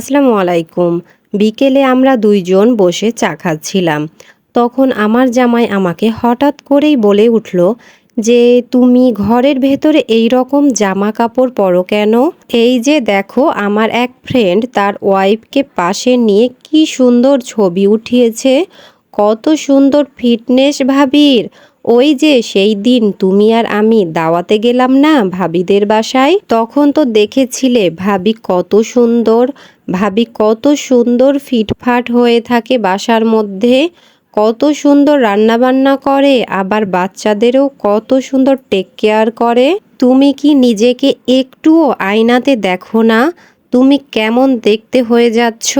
আসসালামু আলাইকুম। বিকেলে আমরা দুইজন বসে চা খাচ্ছিলাম। তখন আমার জামাই আমাকে হঠাৎ করেই বলে উঠল যে, তুমি ঘরের ভেতরে এই রকম জামা কাপড় পরো কেন? এই যে দেখো, আমার এক ফ্রেন্ড তার ওয়াইফকে পাশে নিয়ে কি সুন্দর ছবি উঠিয়েছে। কত সুন্দর ফিটনেস ভাবির ওই যে সেই দিন তুমি আর আমি দাওয়াতে গেলাম না ভাবিদের বাসায়? তখন তো দেখেছিলে ভাবি কত সুন্দর, ভাবি কত সুন্দর ফিটফাট হয়ে থাকে বাসার মধ্যে। কত সুন্দর রান্নাবান্না করে, আবার বাচ্চাদেরও কত সুন্দর টেক কেয়ার করে। তুমি কি নিজেকে একটুও আয়নাতে দেখো না? তুমি কেমন দেখতে হয়ে যাচ্ছ?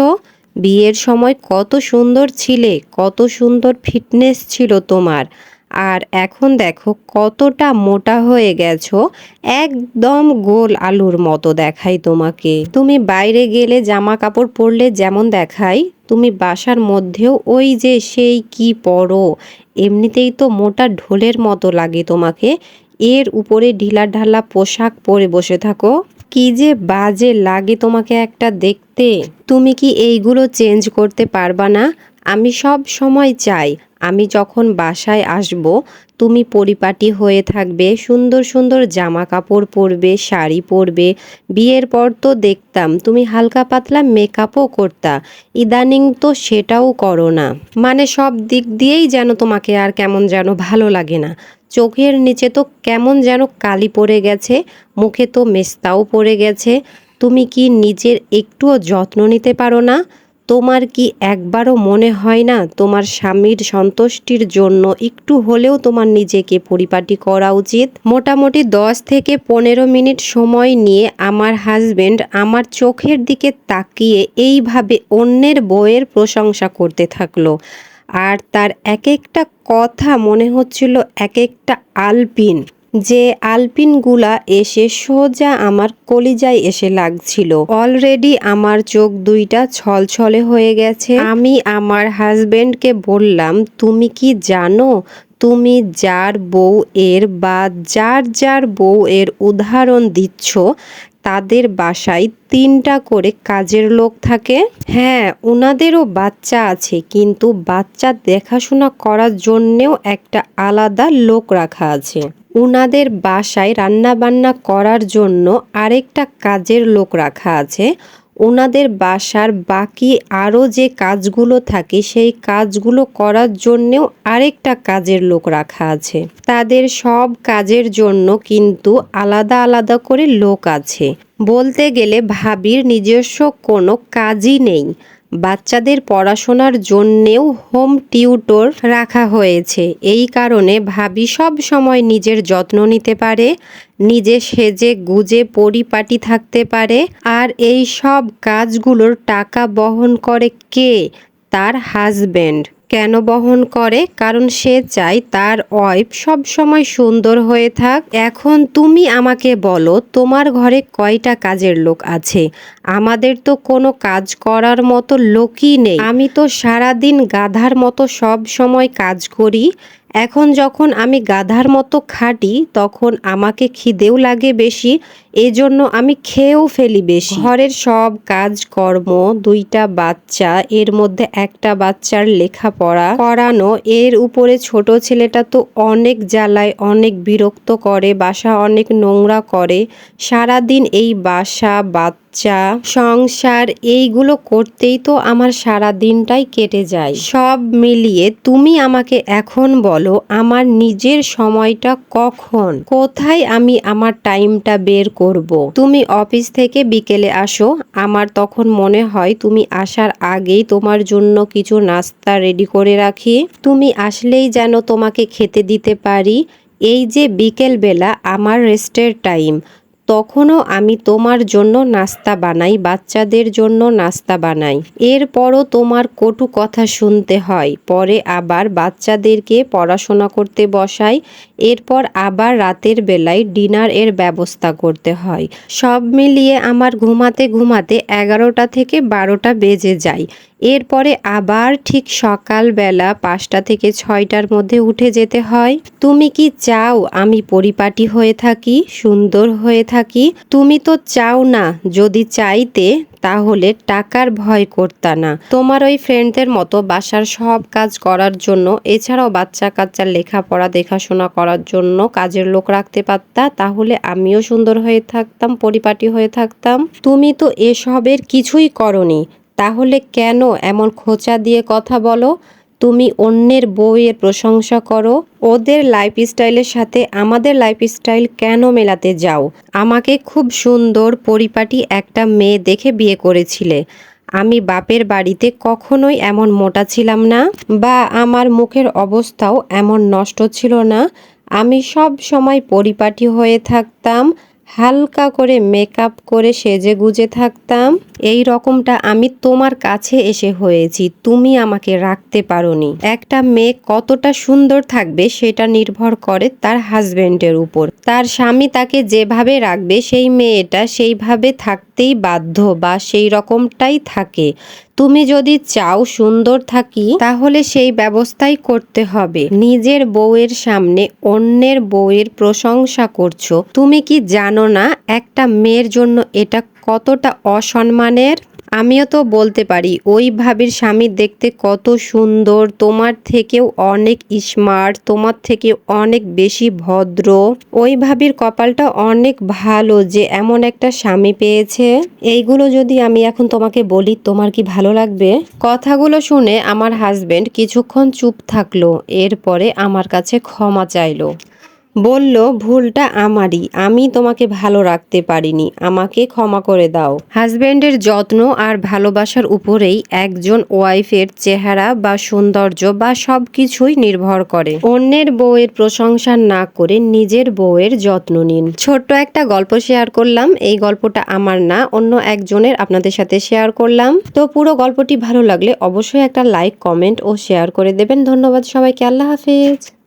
বিয়ের সময় কত সুন্দর ছিলে, কত সুন্দর ফিটনেস ছিল তোমার। আর এখন দেখো কতটা মোটা হয়ে গেছো। একদম গোল আলুর মতো দেখাই তোমাকে। তুমি বাইরে গেলে জামা কাপড় পরলে যেমন দেখাই, তুমি বাসার মধ্যেও ওই যে সেই কি পরো, এমনিতেই তো মোটা ঢোলের মতো লাগে তোমাকে। এর উপরে ঢিলা ঢালা পোশাক পরে বসে থাকো। কি যে বাজে লাগে তোমাকে একটা দেখতে। তুমি কি এইগুলো চেঞ্জ করতে পারবা না? আমি সব সময় চাই, আমি যখন বাসায় আসব, তুমি পরিপাটি হয়ে থাকবে, সুন্দর সুন্দর জামা কাপড় পরবে, শাড়ি পরবে। বিয়ের পর তো দেখতাম তুমি হালকা পাতলা মেকআপও করতা, ইদানিং তো সেটাও করো না। মানে সব দিক দিয়েই যেন তোমাকে আর কেমন যেন ভালো লাগে না। চোখের নিচে তো কেমন যেন কালি পড়ে গেছে, মুখে তো মেস্তাও পড়ে গেছে। তুমি কি নিজের একটুও যত্ন নিতে পারো না? তোমার কি একবারও মনে হয় না তোমার স্বামীর সন্তুষ্টির জন্য একটু হলেও তোমার নিজেকে পরিপাটি করা উচিত? মোটামুটি দশ থেকে পনেরো মিনিট সময় নিয়ে আমার হাজবেন্ড আমার চোখের দিকে তাকিয়ে এইভাবে অন্যের বইয়ের প্রশংসা করতে থাকল। আর তার এক একটা কথা মনে হচ্ছিল এক একটা আলপিন। যে আলপিনগুলা এসে সোজা আমার কলিজায় এসে লাগছিল। অলরেডি আমার চোখ দুইটা ছলছলে হয়ে গেছে। আমি আমার হাজবেন্ডকে বললাম, তুমি কি জানো? তুমি যার বউ এর বা যার যার বউ এর উদাহরণ দিচ্ছ তাদের বাসায় তিনটা করে কাজের লোক থাকে। হ্যাঁ ওনাদেরও বাচ্চা আছে, কিন্তু বাচ্চা দেখাশোনা করার জন্যেও একটা আলাদা লোক রাখা আছে। উনাদের বাসায় রান্নাবান্না করার জন্য আরেকটা কাজের লোক রাখা আছে। ওনাদের বাসার বাকি আরও যে কাজগুলো থাকে, সেই কাজগুলো করার জন্যেও আরেকটা কাজের লোক রাখা আছে। তাদের সব কাজের জন্য কিন্তু আলাদা আলাদা করে লোক আছে। বলতে গেলে ভাবির নিজস্ব কোনো কাজই নেই। বাচ্চাদের পড়াশোনার জন্যেও হোম টিউটর রাখা হয়েছে। এই কারণে ভাবি সব সময় নিজের যত্ন নিতে পারে নিজে সেজে গুজে পরিপাটি থাকতে পারে। আর এই সব কাজগুলোর টাকা বহন করে কে? তার হাজব্যান্ড কেন বহন করে? কারণ সে চায় তার ওয়াইফ সব সময় সুন্দর হয়ে থাক। এখন তুমি আমাকে বলো, তোমার ঘরে কয়টা কাজের লোক আছে? আমাদের তো কোনো কাজ করার মতো লোকই নেই। আমি তো সারাদিন গাধার মতো সব সময় কাজ করি। এখন যখন আমি গাধার মতো খাটি, তখন আমাকে খিদেও লাগে বেশি, এজন্য আমি খেয়েও ফেলি বেশি। ঘরের সব কাজ কর্ম, দুইটা বাচ্চা, এর মধ্যে একটা বাচ্চার লেখাপড়া করানো, এর উপরে ছোট ছেলেটা তো অনেক জ্বালায়, অনেক বিরক্ত করে বাসা অনেক নোংরা করে, সারাদিন এই বাসা বাচ্চা, সংসার, এইগুলো করতেই তো আমার সারা দিনটাই কেটে যায়। সব মিলিয়ে তুমি আমাকে এখন বলো, আমার নিজের সময়টা কখন? কোথায় আমি আমার টাইমটা বের করব। তুমি অফিস থেকে বিকেলে আসো, আমার তখন মনে হয় তুমি আসার আগেই তোমার জন্য কিছু নাস্তা রেডি করে রাখি। তুমি আসলেই যেন তোমাকে খেতে দিতে পারি। এই যে বিকেলবেলা আমার রেস্টের টাইম তখনও আমি তোমার জন্য নাস্তা বানাই, বাচ্চাদের জন্য নাস্তা বানাই। এরপরও তোমার কটু কথা শুনতে হয়। পরে আবার বাচ্চাদেরকে পড়াশোনা করতে বসাই। এরপর আবার রাতের বেলায় ডিনার এর ব্যবস্থা করতে হয়। সব মিলিয়ে আমার ঘুমাতে ঘুমাতে এগারোটা থেকে বারোটা বেজে যায়। এরপরে আবার ঠিক সকালবেলা পাঁচটা থেকে ছয়টার মধ্যে উঠে যেতে হয়। তুমি কি চাও আমি পরিপাটি হয়ে থাকি, সুন্দর হয়ে থাকি? তুমি তো চাও না, যদি চাইতে তাহলে টাকার ভয় করতা না। তোমার ওই ফ্রেন্ডদের মতো বাসার সব কাজ করার জন্য, এছাড়াও বাচ্চা কাচ্চার লেখাপড়া, দেখাশোনা করার জন্য কাজের লোক রাখতে পারতা, তাহলে আমিও সুন্দর হয়ে থাকতাম, পরিপাটি হয়ে থাকতাম। তুমি তো এসবের কিছুই করনি। তাহলে কেন এমন খোঁচা দিয়ে কথা বলো? তুমি অন্যের বউয়ের প্রশংসা করো। ওদের লাইফস্টাইলের সাথে আমাদের লাইফস্টাইল কেন মেলাতে যাও? আমাকে খুব সুন্দর পরিপাটি একটা মেয়ে দেখে বিয়ে করেছিলে। আমি বাপের বাড়িতে কখনোই এমন মোটা ছিলাম না বা আমার মুখের অবস্থাও এমন নষ্ট ছিল না। আমি সব সময় পরিপাটি হয়ে থাকতাম। হালকা করে মেকআপ করে সেজে গুজে থাকতাম। এই রকমটা আমি তোমার কাছে এসে হয়েছি, তুমি আমাকে রাখতে পারোনি। একটা মেয়ে কতটা সুন্দর থাকবে সেটা নির্ভর করে তার হাজবেন্ডের উপর। তার স্বামী তাকে যেভাবে রাখবে, সেই মেয়েটা সেইভাবে থাকতেই বাধ্য বা সেই রকমটাই থাকে। তুমি যদি চাও সুন্দর থাকি, তাহলে সেই ব্যবস্থাই করতে হবে। নিজের বউয়ের সামনে অন্যের বউয়ের প্রশংসা করছ। তুমি কি জানো না, একটা মেয়ের জন্য এটা কতটা অসম্মানের? আমিও তো বলতে পারি, ওই ভাবির স্বামী দেখতে কত সুন্দর, তোমার থেকেও অনেক স্মার্ট তোমার থেকে অনেক বেশি ভদ্র। ওই ভাবির কপালটা অনেক ভালো যে এমন একটা স্বামী পেয়েছে। এইগুলো যদি আমি এখন তোমাকে বলি, তোমার কি ভালো লাগবে? কথাগুলো শুনে আমার হাজবেন্ড কিছুক্ষণ চুপ থাকল, এরপরে আমার কাছে ক্ষমা চাইলো। বলল, ভুলটা আমারই। আমি তোমাকে ভালো রাখতে পারিনি। আমাকে ক্ষমা করে দাও। হাজবেন্ডের যত্ন আর ভালোবাসার উপরেই একজন ওয়াইফের চেহারা বা সৌন্দর্য বা সব কিছুই নির্ভর করে। অন্যের বউয়ের প্রশংসা না করে নিজের বউয়ের যত্ন নিন। ছোট্ট একটা গল্প শেয়ার করলাম। এই গল্পটা আমার না, অন্য একজনের আপনাদের সাথে শেয়ার করলাম। তো পুরো গল্পটি ভালো লাগলে অবশ্যই একটা লাইক, কমেন্ট ও শেয়ার করে দেবেন। ধন্যবাদ সবাইকে। আল্লাহ হাফেজ।